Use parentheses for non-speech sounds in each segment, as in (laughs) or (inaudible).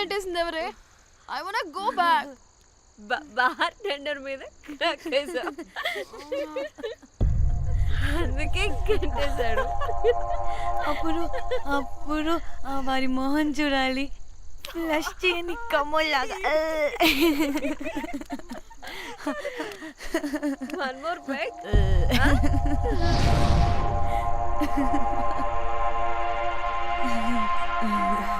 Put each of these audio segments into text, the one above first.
నెట్టేసింది ఎవరే I want go back bartender మీద crack వేశావు. అందుకే కట్టేశాడు అప్పుడు అప్పుడు ఆ వారి మొహం చూడాలి. ఫ్లష్ చేయని కమ్మలాగా వన్ మోర్ బ్యాక్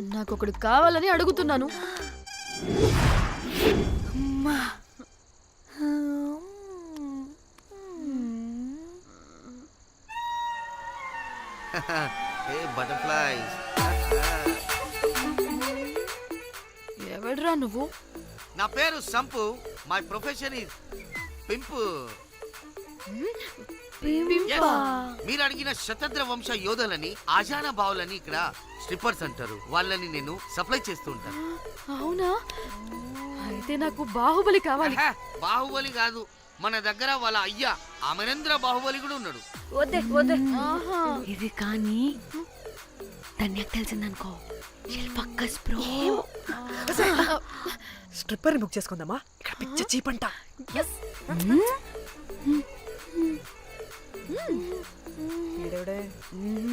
నాకు ఒకడు కావాలని అడుగుతున్నాను. (laughs) butterflies. ఎవడ్రా నువ్వు? నా పేరు Sampu. My profession is pimp Yes. మీరు అడిగిన శతద్ర వంశ యోధులని ఆజానా బావులని ఇక్కడ స్ట్రిప్పర్స్ అంటారు. వాళ్ళని నేను సప్లై చేస్తూ ఉంటాను. అవునా? అయితే నాకు బాహుబలి కావాలి. ఆహా, బాహుబలి కాదు. మన దగ్గర వాళ్ళ అయ్యా అమరేంద్ర బాహుబలి కూడా ఉన్నాడు. వద్దే వద్దే. ఆహా. ఇది కానీ ధన్యకు తెలిసిందనుకో. స్ట్రిప్పర్ బుక్ చేసుకుందామా? ఇక్కడ పిచ్చ చీపంట. ఈడెవడే?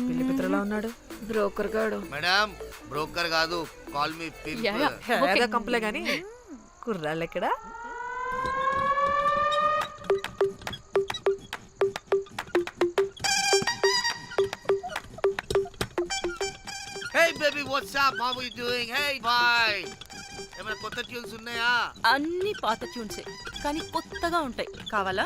పిల్లి పిత్రలా ఉన్నాడు. బ్రోకర్ గాడు. మేడం బ్రోకర్ కాదు కాల్ మీ. ఏదో కంపలే గాని. కుర్రాళ్ళు ఎక్కడ hey baby what's up how you doing hey boy ఏమైనా కొత్త ట్యూన్స్ ఉన్నాయా? అన్ని పాత ట్యూన్సే కానీ కొత్తగా ఉంటాయి. కావాలా?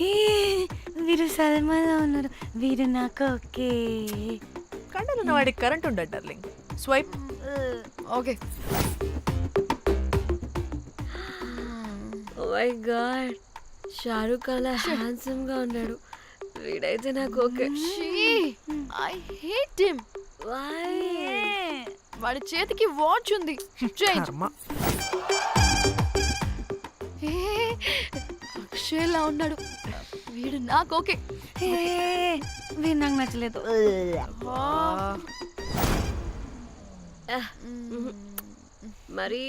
ఏ, వీరు సల్మాలో ఉన్నారు. వీరు నాకు ఓకే. కండలున్న వాడికి కరెంట్ ఉండడు darling swipe okay oh my god Shahrukh అలా హ్యాండ్సమ్గా ఉన్నాడు. వీడైతే నాకు okay. I hate him why వాడి చేతికి వాచ్ ఉంది. చేంజ్ కర్మ. అక్షయ్లా ఉన్నాడు. వీడు నాకు ఓకే. ఏ, వీడు నాకు నచ్చలేదు. మరి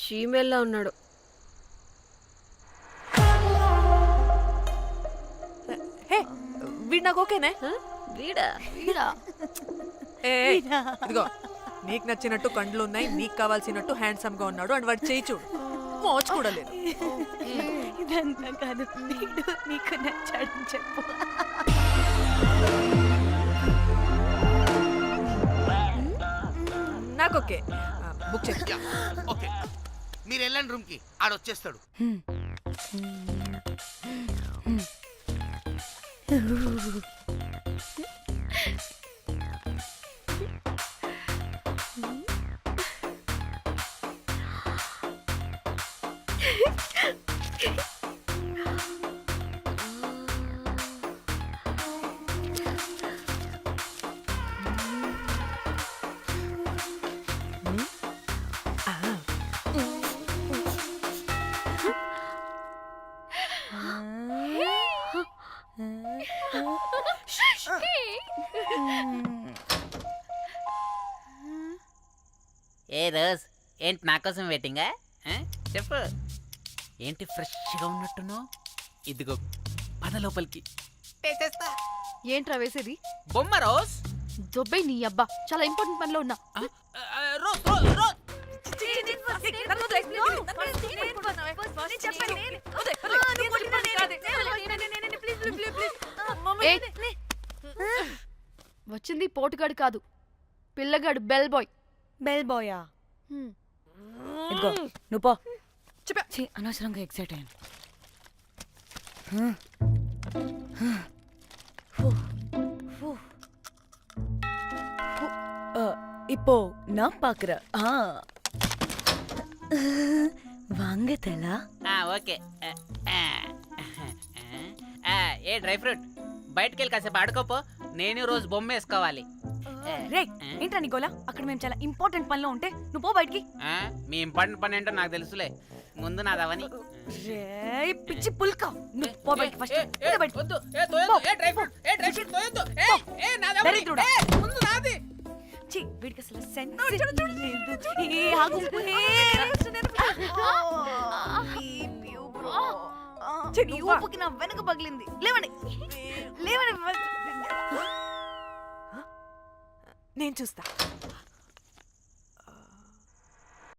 షీమేల్లా ఉన్నాడు. హే వీడు నాకు ఓకేనే? వీడా? వీడా? ఏ ఇదిగో నీకు నచ్చినట్టు కండ్లు ఉన్నాయి నీకు కావాల్సినట్టు హ్యాండ్సమ్గా ఉన్నాడు అండ్ వాడు చేయి చూడు. మోచు కూడా లేదు. ఇదంతా కాదు. వీడు నీకు నచ్చాడని చెప్పు. నాకు ఓకే. Book yeah, okay. మీరు వెళ్ళండి రూమ్కి ఆడ వచ్చేస్తాడు. (laughs) ఏ రోజ్ ఏంటి నా కోసం వెయిటింగా? చెప్పు. ఏంటి ఫ్రెష్గా ఉన్నట్టున్నావు? ఇదిగో పద లోపలికి. తెచ్చేస్తా ఏంట్రా వేసేది? బొమ్మ రోజ్. దొబ్బై నీ అబ్బా. చాలా ఇంపార్టెంట్ పనిలో ఉన్నా. రోజ్ రోజ్ రోజ్ వచ్చింది పోటుగాడు కాదు. పిల్లగాడు బెల్ బాయ్ బెల్ బాయా ఇదిగో నువ్వు పో. ఛీ, అనవసరంగా ఎక్సైట్ అయ్యాను. இப்போ நான் பாக்குறேன் ஆ வாங்க தலா ఆ, ఓకే ఆ, ఆ, ఆ, ఏ డ్రై ఫ్రూట్ బయటకు వెళ్ళి కాసేపు ఆడుకోపో నేను రోజు బొమ్మ వేసుకోవాలి ఆ, రే ఏంట్రా నికోలా అక్కడ మేము చాలా ఇంపార్టెంట్ పనిలో ఉంటే నువ్వు పో బయటికి ఆ, మీ ఇంపార్టెంట్ పని ఏంటో నాకు తెలుసులే ముందు నాదవని రే పిచ్చి పుల్క నువ్వు పో బయటికి ఫస్ట్ ఏ, ఏ, బయటికి వద్దు, ఏ, తోయొద్దు, ఏ, డ్రై ఫ్రూట్, ఏ, డ్రై ఫ్రూట్ తోయొద్దు, ఏ, ఏ, నాదవని, దరిద్రుడా. ఏ, ముందు నాది. ఛీ, వీడికి అసలు సెన్స్ లేదు ఏ ఆగు ఏ, ఛీ, నీ ఊపుకి నా వెనక పగిలింది లేవండి లేవండి నేను చూస్తా